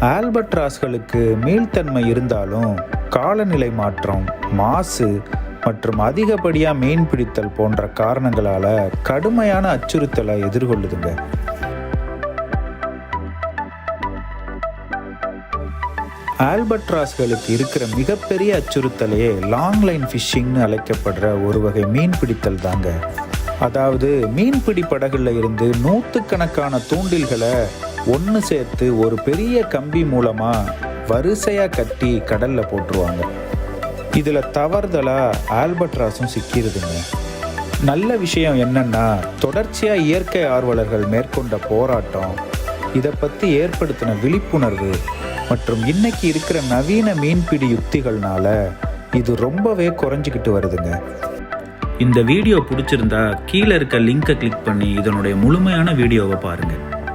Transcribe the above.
ஆல்பட்ராஸ்களுக்கு மீள்தன்மை இருந்தாலும் காலநிலை மாற்றம் மாசு மற்றும் அதிகப்படியாக மீன் பிடித்தல் போன்ற காரணங்களால் கடுமையான அச்சுறுத்தலை எதிர்கொள்ளுதுங்க. ஆல்பட்ராஸ்களுக்கு இருக்கிற மிகப்பெரிய அச்சுறுத்தலையே லாங் லைன் ஃபிஷிங்னு அழைக்கப்படுற ஒரு வகை மீன் பிடித்தல் தாங்க. அதாவது மீன்பிடி படகுல இருந்து நூற்றுக்கணக்கான தூண்டில்களை ஒன்று சேர்த்து ஒரு பெரிய கம்பி மூலமாக வரிசையாக கட்டி கடலில் போட்டுருவாங்க. இதில் தவறுதலாக ஆல்பட்ராஸும் சிக்கிருதுங்க. நல்ல விஷயம் என்னன்னா தொடர்ச்சியாக இயற்கை ஆர்வலர்கள் மேற்கொண்ட போராட்டம் இதை பற்றி ஏற்படுத்தின விழிப்புணர்வு மற்றும் இன்னைக்கு இருக்கிற நவீன மீன்பிடி யுக்திகள்னால இது ரொம்பவே குறைஞ்சிக்கிட்டு வருதுங்க. இந்த வீடியோ பிடிச்சிருந்தா கீழே இருக்க லிங்கை கிளிக் பண்ணி இதனுடைய முழுமையான வீடியோவை பாருங்கள்